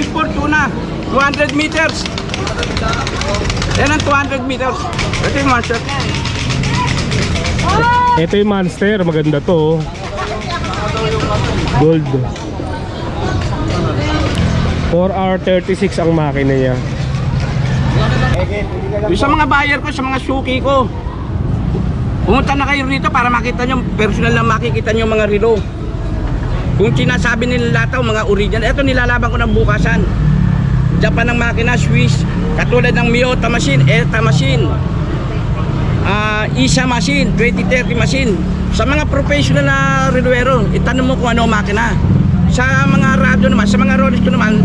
is Fortuna. 200 meters. Yan ang 200 meters. Ito yung master. Ito yung monster, maganda to. oh. Gold. 4R36 ang makina niya. Yung sa mga buyer ko, sa mga suki ko. Pumunta na kayo rito para makita nyo, personal na makikita nyo mga relo. Kung sinasabi nila lataw, mga original. Ito nilalaban ko ng bukasan. Japan ng makina, Swiss. Katulad ng Miyota machine, ETA machine. Ah, ISA machine, 2030 machine. Sa mga professional na reluero, itanong mo kung ano makina. Sa mga radio naman, sa mga Rolex ko naman,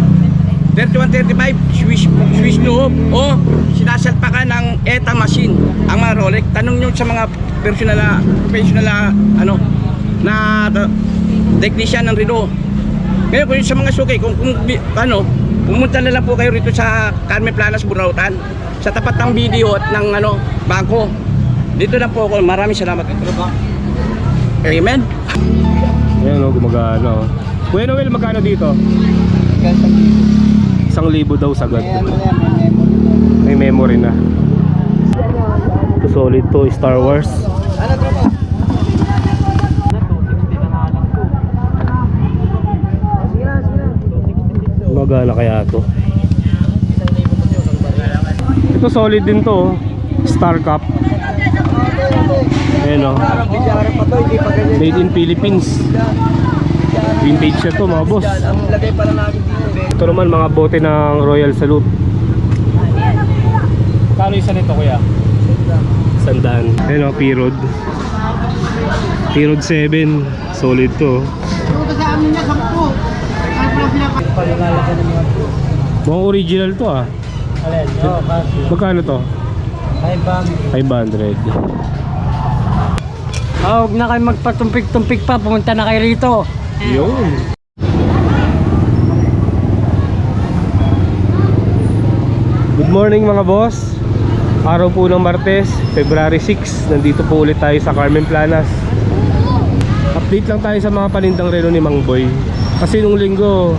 3135 Swiss Swiss noob o sinasalpakan ng ETA machine ang mga Rolex. Tanong nyo sa mga personal na professional na ano na- technician ng Reno. Ngayon kung sa mga suki, kung, kung ano, pumunta na lang po kayo rito sa Carmen Planas, Burautan. Sa tapat ng video at ng ano, bangko. Dito na po ako. Maraming salamat. Amen. Ayan o, gumagana o. Kuya Noel, magkano dito? Isang libo daw sagad. May memory na. Ito solid to, Star Wars. Magana kaya to? Ito solid din to, oh. Star Cup. Ayan o. Made in Philippines. Vintage na to mga boss. Ito naman mga bote ng Royal Salute. Kano isa nito kuya? Sandaan. Ayan o, P-Rod. P-Rod 7. Solid to. Mukhang original to ah. Alin? Oo, kasi. Magkano to? Ay, bang. 500. Oh, huwag na kayo magpatumpik-tumpik pa, pumunta na kayo rito. Yun. Good morning mga boss. Araw po ng Martes, February 6. Nandito po ulit tayo sa Carmen Planas. Update lang tayo sa mga panindang relo ni Mang Boy. Kasi nung linggo,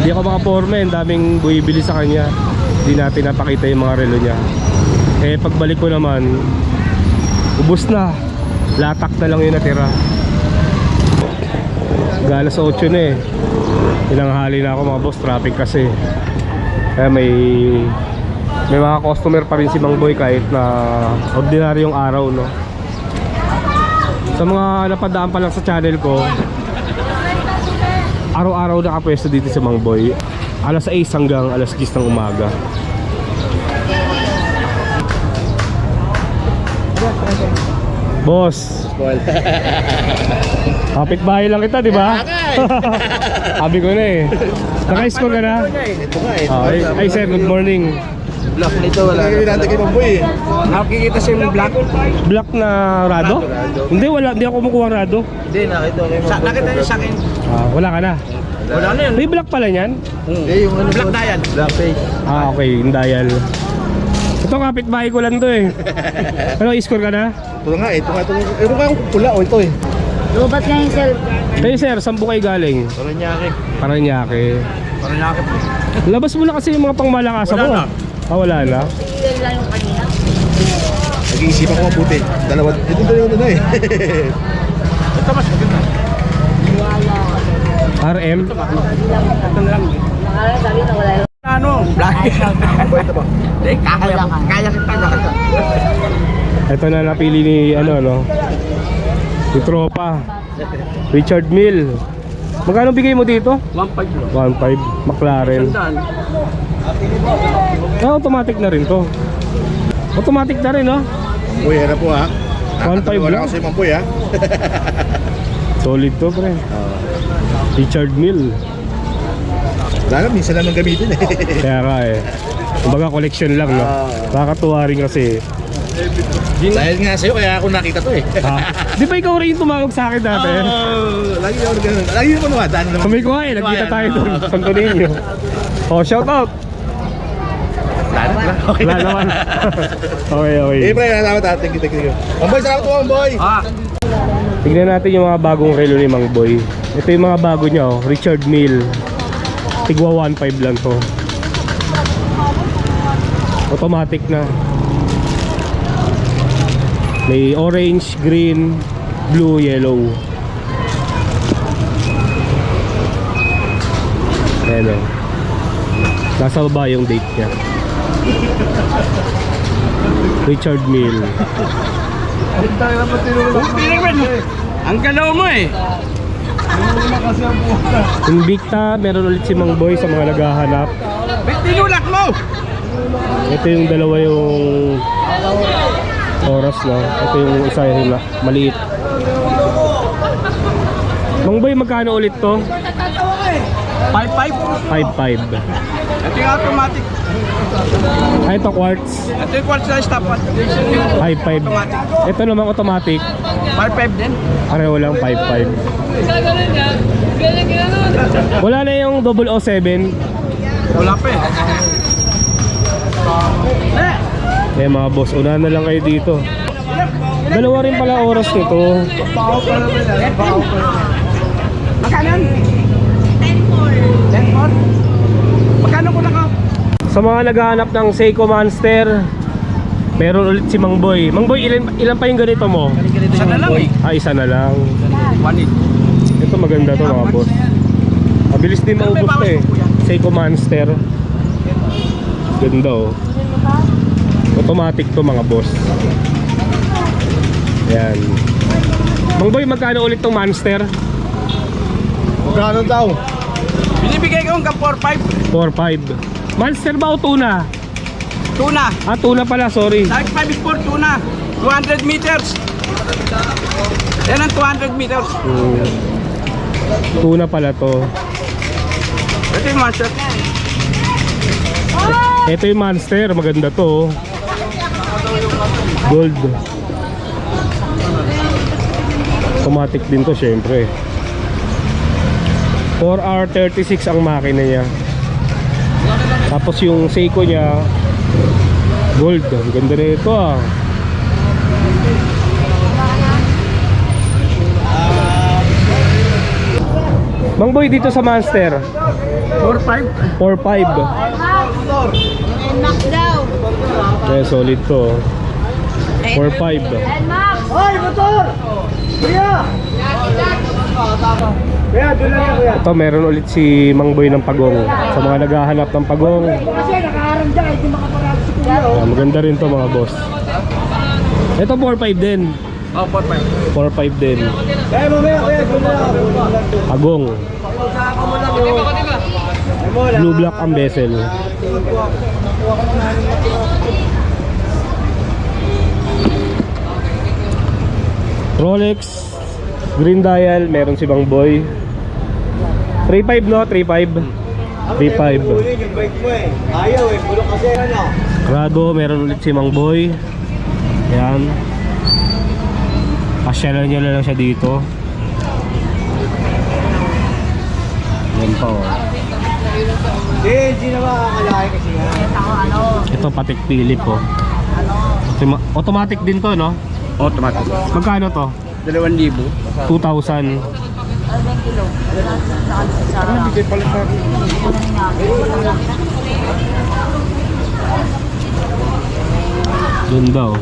hindi ako makaporme. Ang daming buibili sa kanya. Hindi natin napakita yung mga relo niya. Eh pagbalik ko naman, ubos na. Latak na lang yung natira. Galas 8 na eh. Ilanghali na ako mga boss, traffic kasi. Kaya may may mga customer pa rin si Mang Boy kahit na ordinaryong araw no. Sa mga napadaan pa lang sa channel ko, araw-araw nakapwesto dito si Mang Boy. Alas 6 hanggang alas 10 ng umaga. Boss, Kapit bahay lang kita, di ba? Sabi ko na eh. Naka-score ka na? Eh. Oh, ay, ay sir, good morning. Black nito wala. Lagi natin kay Mamboy eh. Nakikita siya yung black. Black na rado? Hindi, wala. Hindi ako kumukuha ng rado. Hindi, nakita kay Sa, nakita niyo sa akin. Ah, wala ka na. Wala na yun. May black pala niyan? Hindi, yung ano Black dial. Black face. Ah, okay. Yung dial. Ito kapit bahay ko lang to eh. Ano, score ka na? Ito nga, ito nga. Ito, ito nga yung pula o ito eh. Lubat nga yung cell. Hey sir, saan po kayo galing? Paranaque. Para nakakit. Labas mo na kasi yung mga pangmalakasa Wala mo. na. Ah, wala na. lang yung kanina. Nag-iisipan ko mabuti. Dalawa. Ito na yung ano na eh. Ito mas maganda. RM. Ito na lang. Nakala sabi na wala Ano? Black. Mamboy ito ba? Hindi, kaya, kaya kita. Kaya. Ito na napili ni ano no. Yung tropa. Richard Mill. Magkano bigay mo dito? 1.5 bro. 1.5 McLaren. Ah, automatic na rin to. Automatic na rin, no? Mamboy, ano po ha? 1.5 Wala lang. ko si Mamboy ha. Solid to, pre. Richard Mill. Lang, minsan lang gamitin eh. Kaya nga eh. Kumbaga collection lang, no? Ah. Nakakatuwa rin kasi. Dahil nga sa'yo, kaya ako nakita to eh. Ah, di ba ikaw rin yung tumawag sa akin dati? Oh, lagi ako ganun. Lagi ako naman. naman. Kami ko nga eh, nagkita tayo doon. Santo Niño. Oh, shout out! Na. Okay Wala naman. okay, okay. Eh, pre, salamat ha. Thank you, thank you. Mamboy, salamat po, Mamboy. Ah, Tignan natin yung mga bagong relo ni Mang Boy. Ito yung mga bago niya, oh. Richard Mill. Tigwa 1.5 lang to. Automatic na. May orange, green, blue, yellow. Ayan o. Nasa baba yung date niya. Richard Mill. Ang galaw mo eh. Invicta, meron ulit si Mang Boy sa mga naghahanap. Ba't tinulak mo? Ito yung dalawa yung oras no. Ito yung isa yung la- maliit. Mang Boy, magkano ulit to? 5-5. 5.5. Ito yung automatic. Ah, ito quartz. Ito yung quartz na stopwatch. 5.5. Ito naman automatic. 5-5 din. Pareho lang 5.5. Wala na yung 007. Wala pa eh. Eh, Eh mga boss, una na lang kayo dito. Dalawa rin pala oras nito. Magkano yan? 10-4. 10-4? Magkano ko na ka? Sa mga naghahanap ng Seiko Monster, meron ulit si Mang Boy. Mang Boy, ilan, ilan pa yung ganito mo? Isa na lang eh. Ah, isa na lang. 1-8. Ito maganda to mga boss. Mabilis din maubos to eh. Seiko Monster. Ganda oh. Automatic to mga boss. Yan. Mang Boy, magkano ulit tong Monster? Magkano daw? Binibigay ko hanggang 4-5. 4.5. Monster ba o tuna? Tuna. Ah, tuna pala, sorry. Like 5 is for tuna. 200 meters. Yan ang 200 meters. Hmm. Tuna pala to. Ito yung monster. Ito yung monster, maganda to. Gold. Automatic din to syempre. 4R36 ang makina niya. Tapos yung Seiko niya gold. Ang ganda na ito ah. Mang boy dito sa Monster 4-5. 4.5 Max daw. Kaya solid to. 4.5. And Max. Ito meron ulit si Mang Boy ng Pagong. Sa mga naghahanap ng Pagong. Ayan, maganda rin to mga boss. Ito 4.5 din. Oh, 4-5. 4.5 din. Pagong. Blue black ang bezel. Rolex Green dial, meron si Bang Boy. 3.5 no? 3.5. 3.5. Ayaw eh, pulo kasi ano. Grado, meron ulit si Mang Boy. Yan. Pasyalan na lang siya dito. Yan pa oh. Hindi, hindi na makakalaki kasi nga. Ito patik Philip oh. Automa- Automatic din to no? Automatic. Magkano to? 2,000. 2,000. Ganda oh.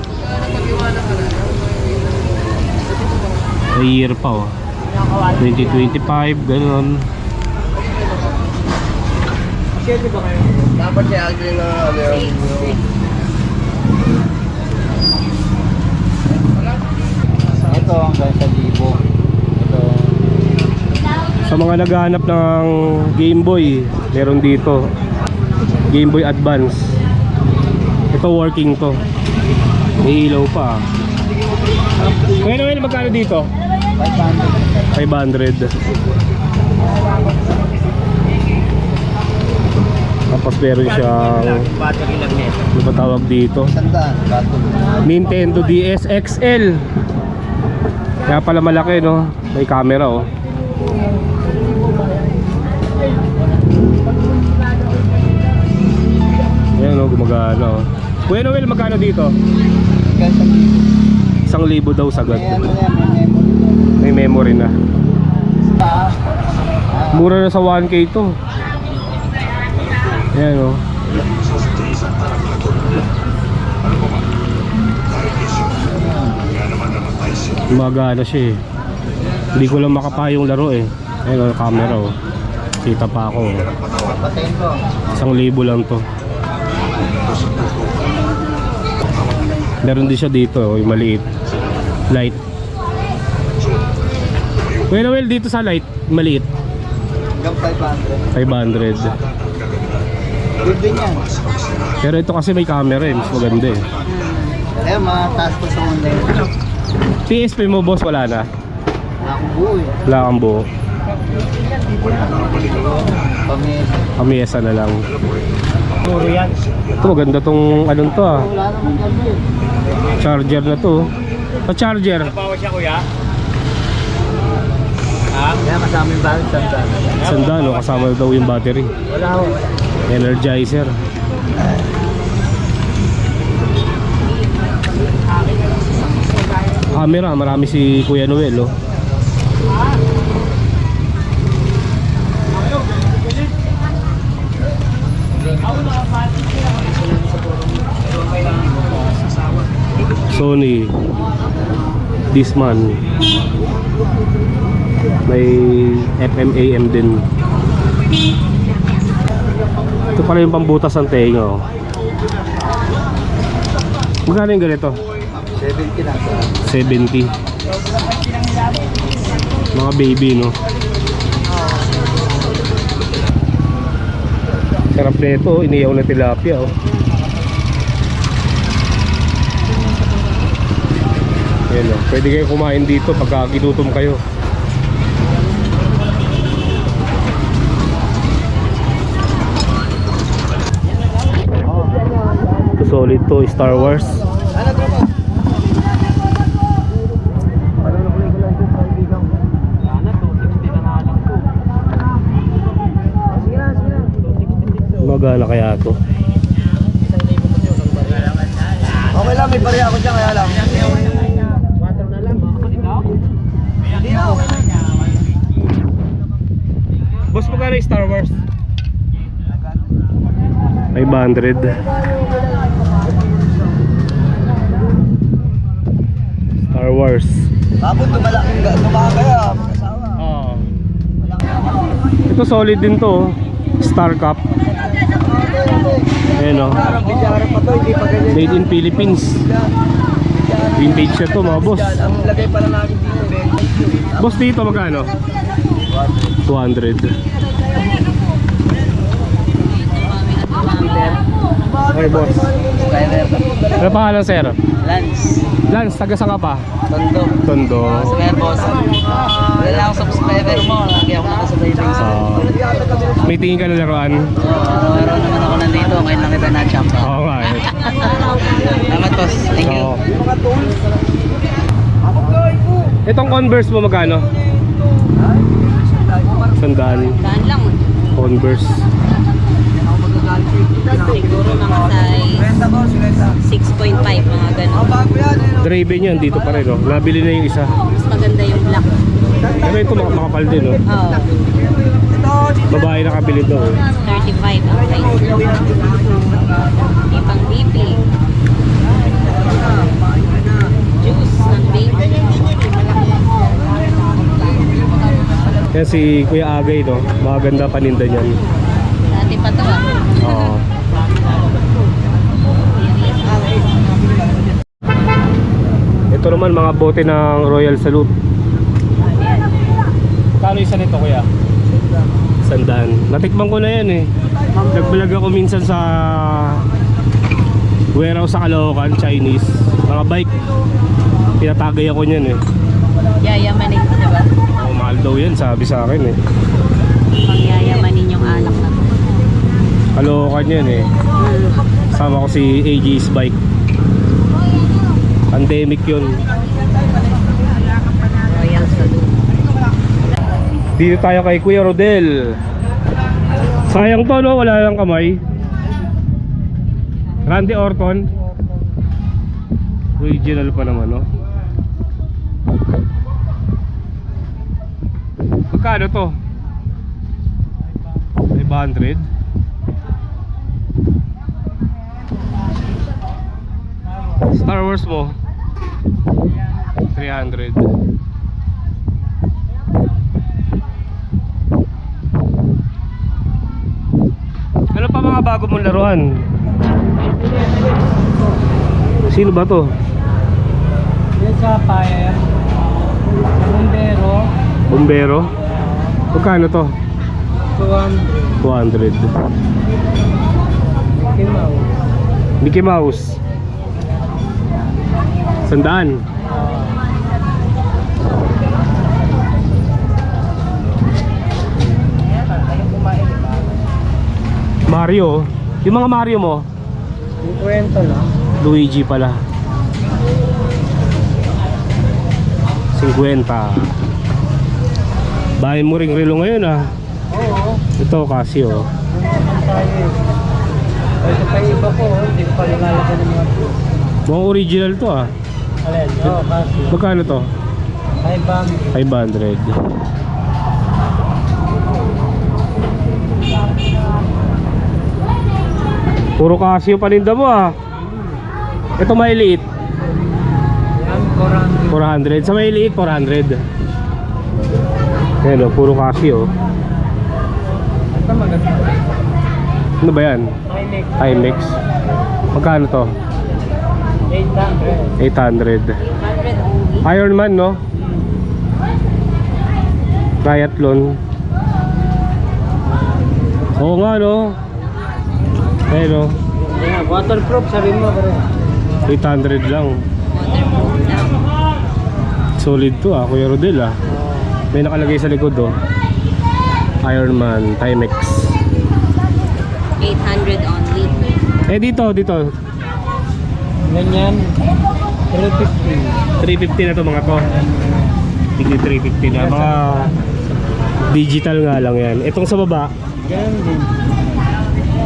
May year pa oh. 2025, ganun. Dapat siya agad na ano yung... Ito ang sa libo. Ito. Sa mga naghahanap ng Game Boy, meron dito. Game Boy Advance. Ito working to. May ilaw pa. Kuya Noel, magkano dito? 500. Tapos meron siyang ano ba tawag dito? Nintendo DS XL. Kaya pala malaki no. May camera oh. Ayan oh, gumagana oh. Kuya Noel, magkano dito? Isang libo daw sagad. May memory na. Mura na sa 1K to. Ayan o. Gumagana siya eh. Hindi ko lang makapayong laro eh. Ayan o, camera o. Kita pa ako. oh. Isang libo lang to. Meron din siya dito, oh, yung maliit. Light. Kuya Noel, dito sa light, maliit. Hanggang 500. 500. Good din yan. Pero ito kasi may camera eh, mas maganda eh. Eh, mataas pa sa yun. PSP mo boss, wala na. Wala akong buo eh. Wala kang buo. Pamesa. Kamiesa na lang. Puro yan. Ito maganda tong anong to ah. Wala. Charger na to. Sa charger. Bawa siya kuya. Kaya kasama yung balance sa sana. Sanda no, kasama daw yung battery. Wala ako. Energizer. Camera, marami si Kuya Noel oh. Sony Disman may FM AM din ito pala yung pambutas ng tenga oh. Magkano yung ganito? 70 na. 70 Mga baby no Sarap na ito, iniyaw na tilapia oh. Yan oh. Pwede kayo kumain dito pagka ginutom kayo solid to, Star Wars Ano tropa? Ano na kulay ko lang ito sa ibigang? Sana, 260 na nga lang to. Sige na, sige na. Magana kaya to Okay ako dyan kaya lang. Water na lang. Ikaw? Hindi na, okay lang. Boss, magkano yung Star Wars? 500 Star Wars Kapon tumalaking tumahan kaya, mag-asawa. Oo Ito solid din to oh. Star Cup Ayan ganyan. Made in Philippines Vintage na to mga boss ang lagay pala namin dito. Boss dito magkano? 200 Okay boss Skyler. Ano pangalan sir? Lance. Lance, taga saan ka pa? Tondo. Tondo Square boss. Wala lang subscriber mo. Lagi ako nakasabay sa isa. Ah, May tingin ka na laruan? Oo, araw-araw naman ako nandito. Ngayon lang kita na-champ. Oo nga eh Salamat, boss. Thank you. Itong Converse mo magkano? Sandaan Daan lang. Converse Siguro mga size 6.5 mga ganun. Bago yan. dito pa rin oh. Nabili na yung isa Mas maganda yung black. Pero ito mak- makapal din oh. Oo. Babae nakabili to oh. 35 ang size. May pang baby. Juice ng baby. Yan si Kuya Agay no. Maganda paninda niyan. Dati pa to ah. Oo. Ito naman mga bote ng Royal Salute. Kano isa nito kuya? Sandaan. Natikman ko na yan eh. Nag-vlog ako minsan sa warehouse sa Caloocan, Chinese. Mga bike. Pinatagay ako niyan eh. Yayamanin, di ba? Oh, mahal daw yan sabi sa akin eh. Pang yayamanin yung alak na to. Caloocan yan eh. Hmm. Sama ko si AG's bike. Pandemic yun. Dito tayo kay Kuya Rodel. Sayang to no, wala lang kamay. Randy Orton. Original pa naman no. Magkano to? 500? Star Wars mo? 300. Ano pa mga bago mong laruan? Sino ba to? Yan sa fire. Bumbero. Bombero? Magkano to? 200. 200. Kimaw. Mickey Mouse. Sandaan. Mario. Yung mga Mario mo, Yung kwento na. Luigi pala. 50. Bahay mo ring relo ngayon ah. Oo. Ito Casio. Ito pa iba ko. oh. Hindi pa lumalaki ng mga Mukhang original to ah. Alin? Oo, kasi. Magkano to? Ay, bam. 500. Puro Casio paninda mo ah. Ito mailiit, Yan, 400. 400. Sa mailiit, 400. Ayan o, puro Casio. Ano ba yan? Next. Timex. Magkano to? 800. 800. 100 only. Iron Man, no? Triathlon. Oo nga, no? Ayun, no? Waterproof, sabi mo, bro. 800 lang. Solid to ah, Kuya Rodel ah. May nakalagay sa likod oh. Iron Man, Timex. 800 only. Eh dito, dito. Ganyan. 350. 350 na to mga to. Tigli 350 na. Mga digital nga lang yan. Itong sa baba, Ganyan din.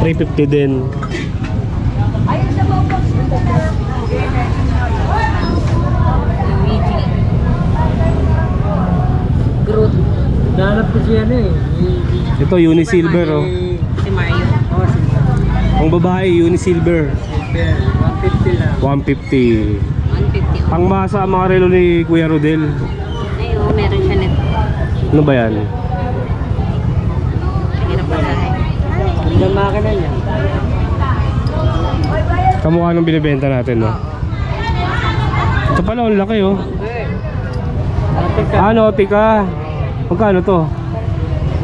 350 din. Luigi. Groot. Danap ko siya na eh. Ito, Unisilver oh. Si Mario. Oh, sige. Ang babae, Unisilver. Silver. 150 lang. 150. 150 only. Ang masa ang mga relo ni Kuya Rodel. Ayun, meron siya nito. Ano ba yan? Na po dahil. Ganda makina niya. Kamukha nung binibenta natin no? Ito pala, ang laki oh. Ano, tika? Magkano to?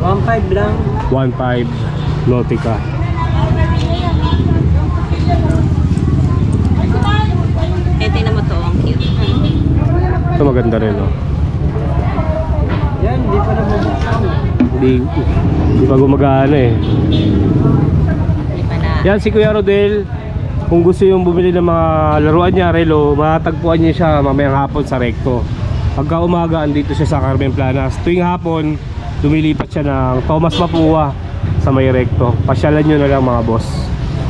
1.5 lang. 1.5 Nautica. Eh, tingnan mo to. Ang cute. Ito maganda rin oh. Yan, di pa na mabuksan. Hindi, hindi pa gumagana eh. Hindi. Yan si Kuya Rodel. Kung gusto yung bumili ng mga laruan niya, relo, matatagpuan niya siya mamayang hapon sa Recto. Pagka umaga, andito siya sa Carmen Planas. Tuwing hapon, lumilipat siya ng Thomas Mapua sa may Recto. Pasyalan nyo na lang mga boss.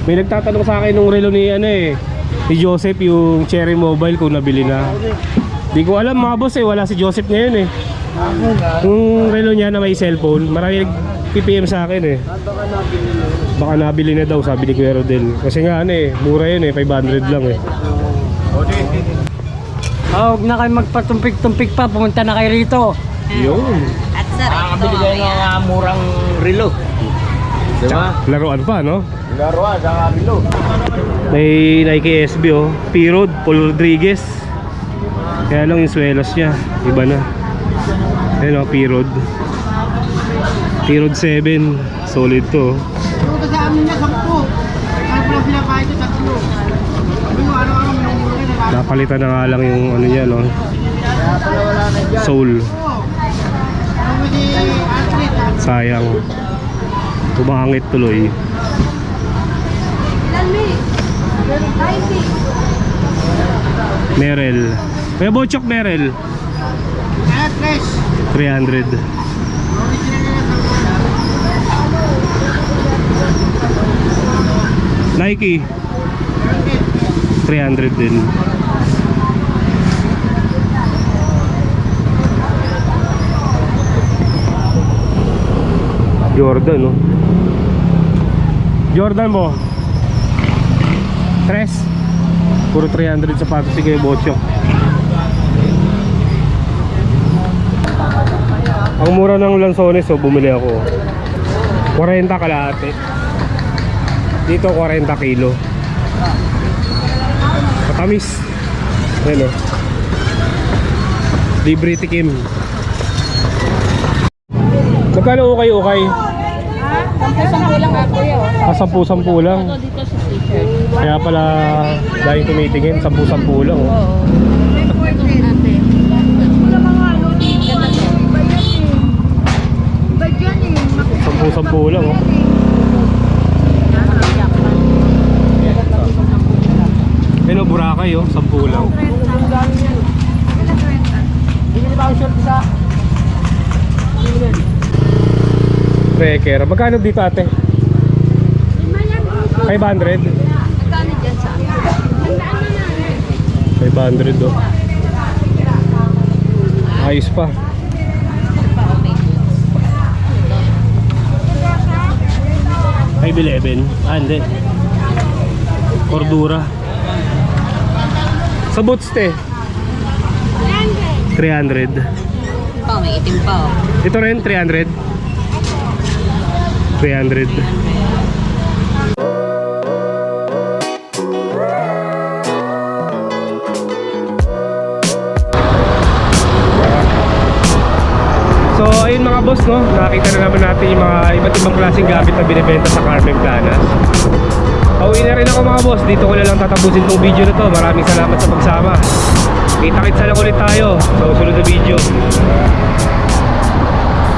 May nagtatanong sa akin nung relo ni, ano eh, ni Joseph yung Cherry Mobile kung nabili na. Di ko alam mga boss eh, wala si Joseph ngayon eh. Yung relo niya na may cellphone, marami nag-PPM sa akin eh. Baka nabili mo. Baka nabili na daw sabi ni Kuya Rodel. Kasi nga ano eh, mura yun eh, 500 lang eh. Ah, huwag na kayo magpatumpik-tumpik pa. Pumunta na kayo rito. Yun. At sa recto. mamaya. murang relo. Diba? Laruan pa, no? Laruan sa relo. May Nike SB oh. P-Road, Paul Rodriguez. Kaya lang yung swelas niya. Iba na. Ayun oh, P-Road. P-Road 7. Solid to. oh. Ito sa amin na sampu. Ano pala pinakain ito tatlo. Napalitan na nga lang yung ano niya, no? Soul. Astrid? Sayang. Umangit tuloy. Merel. May bochok Merel. Kaya tres. 300. Original na sampu. Nike. 300 din. Jordan, no? Jordan mo. Tres. Puro 300 sapatos si Kuya Bocho. Ang mura ng lansones, so bumili ako. 40 kalahati. Dito 40 kilo. Matamis. Ayan o. Libre tikim. Magkano ukay-ukay? Sampu-sampu lang ako yun. Ah, sampu-sampu lang. Ito dito sa t-shirt. Kaya pala dahil tumitingin, sampu-sampu lang. Oh. Oo. Sampu-sampu lang. Oh. Ayun, oh, Boracay, oh. Sampu lang. Trekker. Magkano dito ate? 500? Magkano dyan sa akin? 500 oh. Ayos pa. 511. Ah, hindi. Cordura. Sa boots te? 300. Pa, may itim pa oh. Ito rin, 300. 300. Boss no, nakita na naman natin yung mga iba't ibang klaseng gamit na binibenta sa Carmen Planas. Pauwi na rin ako mga boss, dito ko na lang tatapusin tong video na to. Maraming salamat sa pagsama. Kita-kitsa lang ulit tayo sa susunod na video.